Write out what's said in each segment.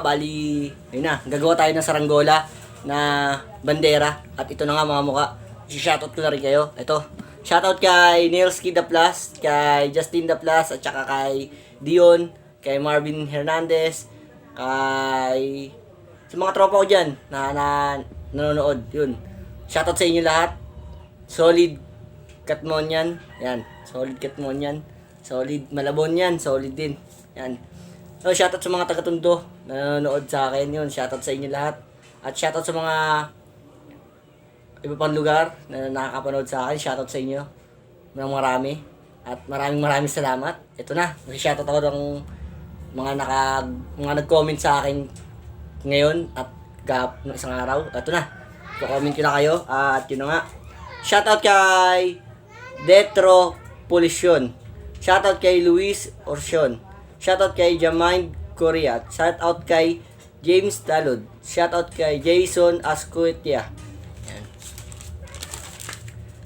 bali, yun na, gagawa tayo ng saranggola na bandera. At ito na nga mga mukha. Si-shoutout ko na rin kayo. Ito. Shoutout kay Nilski The Plus, kay Justin The Plus, at saka kay Dion, kay Marvin Hernandez, kay sa mga tropa ko dyan na, na nanonood. Yun. Shoutout sa inyo lahat. Solid Katmon yan. Solid Katmon yan. Solid Malabon yan. Solid din. Yan. So, shoutout sa mga taga-tundo na nanonood sa akin. Yun. Shoutout sa inyo lahat. At shoutout sa mga iba pang lugar na nakakapanood sa akin. Shoutout sa inyo. Ng marami. At maraming maraming salamat. Ito na. Shoutout ako ng mga naka mga nag-comment sa akin ngayon at gap ng isang araw. Ito na. So-comment ko na kayo. At yun na nga. Shoutout kay Detro Pulisyon. Shoutout kay Luis Orsion. Shoutout kay Jamind Korea. Shoutout kay James Dalod. Shoutout kay Jason Ascutia.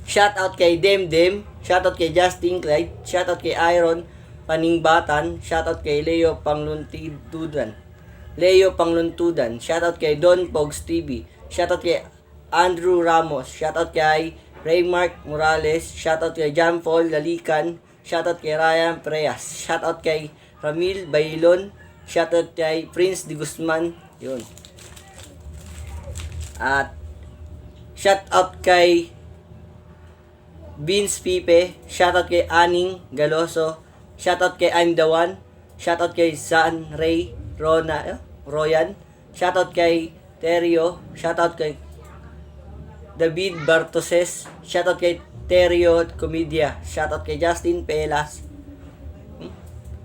Shoutout kay Demdem. Shoutout kay Justin Clyde. Shoutout kay Iron Paningbatan. Shoutout kay Leo Pangluntudan. Leo Pangluntudan. Shoutout kay Don Pogs TV. Shoutout kay Andrew Ramos. Shoutout kay Raymark Morales. Shoutout kay John Paul Lalican. Shoutout kay Ryan Preas. Shoutout kay Ramil Bailon. Shoutout kay Prince de Guzman. Yun. At shoutout kay Vince Pipe. Shoutout kay Aning Galoso. Shoutout kay I'm the One. Shoutout kay San Ray Rona, eh, Royan. Shoutout kay Terio. Shoutout kay David Bartoses. Shoutout kay Terio Comedia. Shoutout kay Justin Pelas.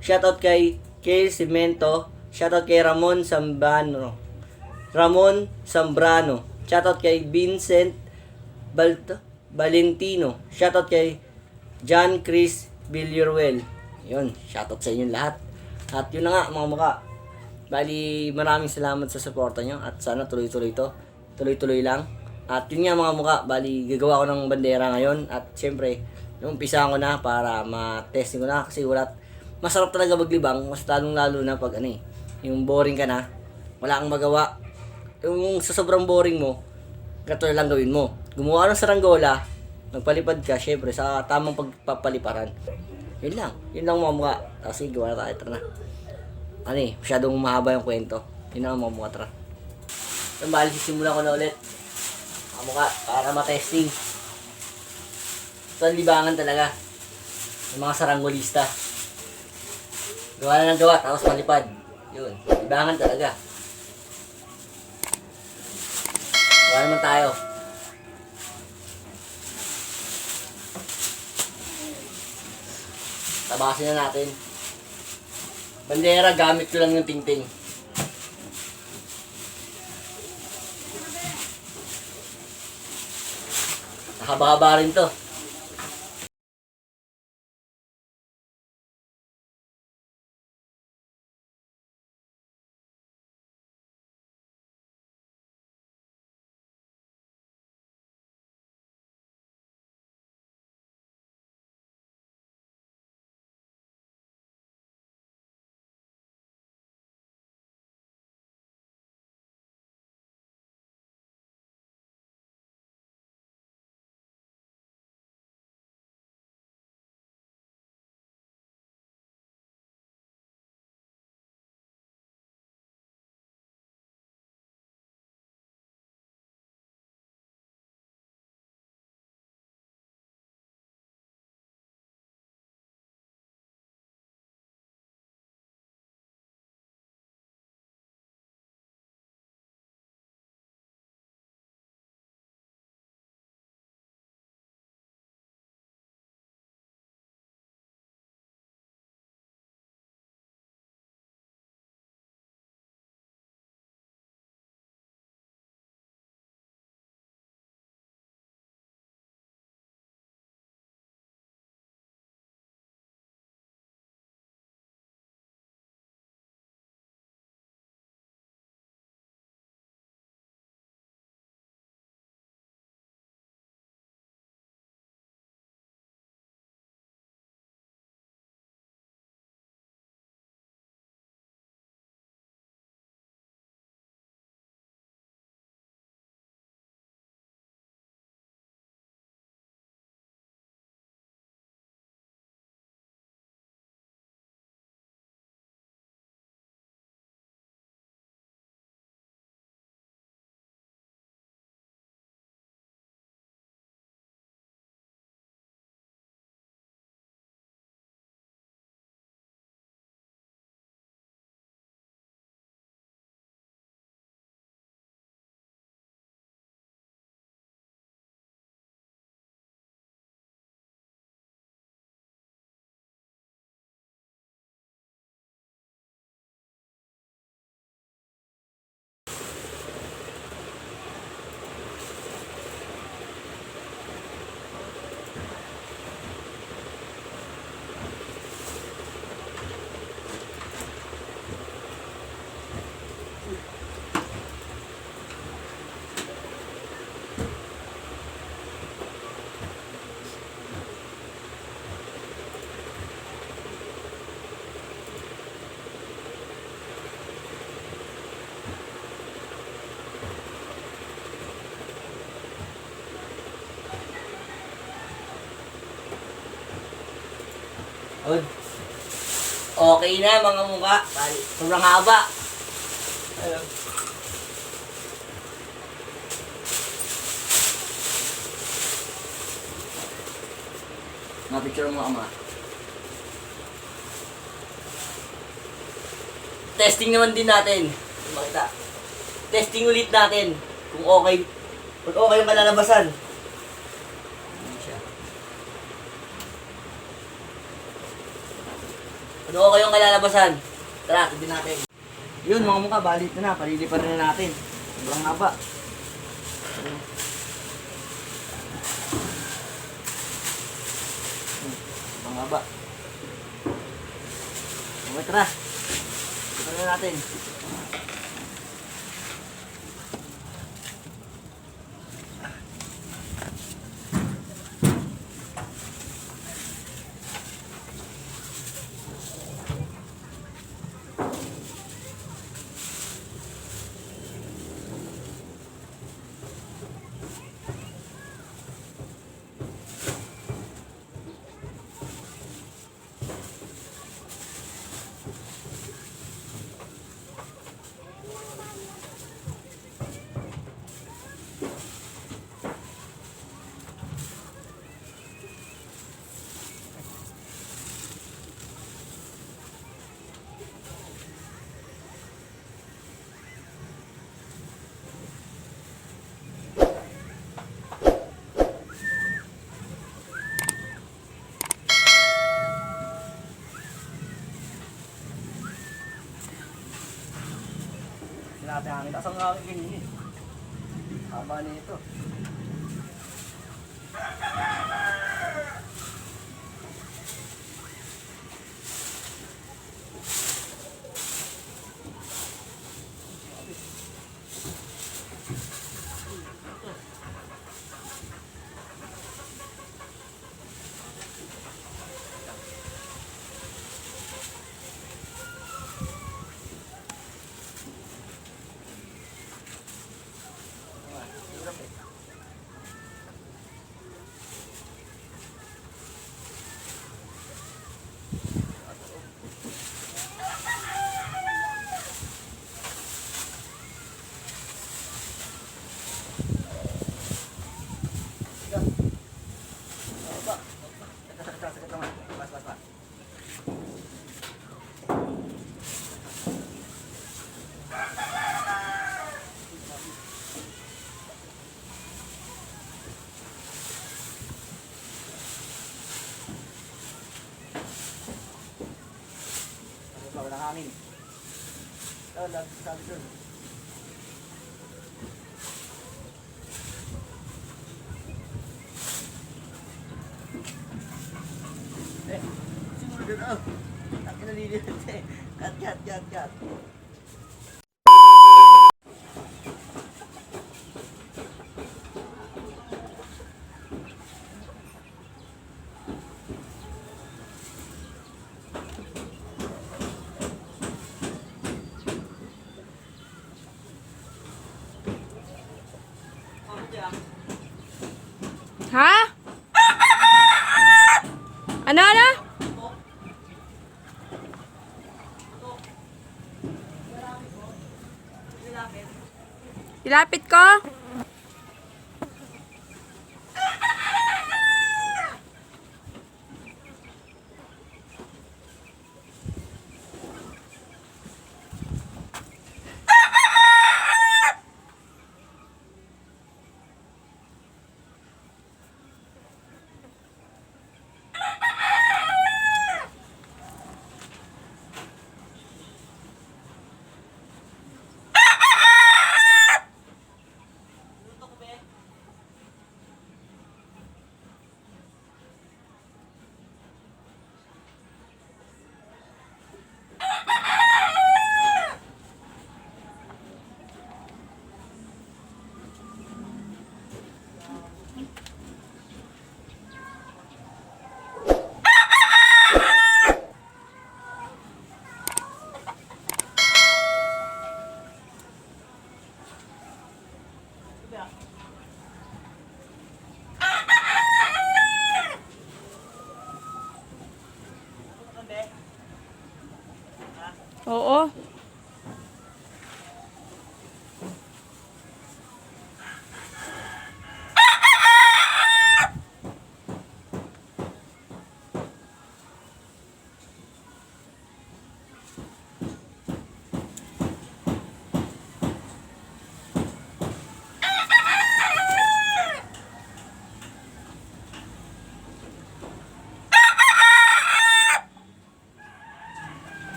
Shoutout kay Kale Cimento. Shoutout kay Ramon Zambrano. Ramon Zambrano. Shoutout kay Vincent Balto, Valentino. Shoutout kay John Chris Villaruel. Yun, shoutout sa inyo lahat. At yun na nga mga mukha. Bali, maraming salamat sa suporta nyo at sana tuloy-tuloy to. Tuloy-tuloy lang. At yun nga mga mukha, bali gagawa ko ng bandera ngayon at syempre, umpisa ko na para ma-testing ko na kasi wala masarap talaga maglibang, mas lalong lalo na pag ano eh, yung boring ka na, wala kang magawa. Yung sa sobrang boring mo, ganito lang gawin mo. Gumawa ng saranggola, magpalipad ka, syempre, sa tamang pagpapaliparan. Yun lang. Yun lang mga mukha. Tapos sige, gawa na tayo. Tara na. Ano eh, masyadong mahaba yung kwento. Yun lang ang mga mukha. Tara. Yung bali, sisimulan ko na ulit. Mga mukha, para matesting. Ito ang libangan talaga. Yung mga saranggolista. Gawa na ng gawa, tapos malipad. Yun. Libangan talaga. Gawa naman tayo. Tabasin na natin. Bandera, gamit ko lang yung tingting. Nakababa rin to. Good. Okay na mga mukha. Sobrang haba. Ayun. Ma-picture mo ama. Testing naman din natin. Makita. Testing ulit natin. Kung okay. Kung okay yung kalalabasan. Ayan siya. Okay yung kalalabasan. Tara, tignan natin. Yun mga mukha, balit na na. Palilipan na natin. Sobrang haba. Sobrang haba. Okay, tara. Tignan na natin. Sinabi namin, tapos ang ganyan eh. Haba nito. Wala ng hangin. Sabi doon. Eh, siguro doon oh. Ang nalililit eh. Cut, cut, cut, cut. Ha? Ano, ano? Ilapit ko?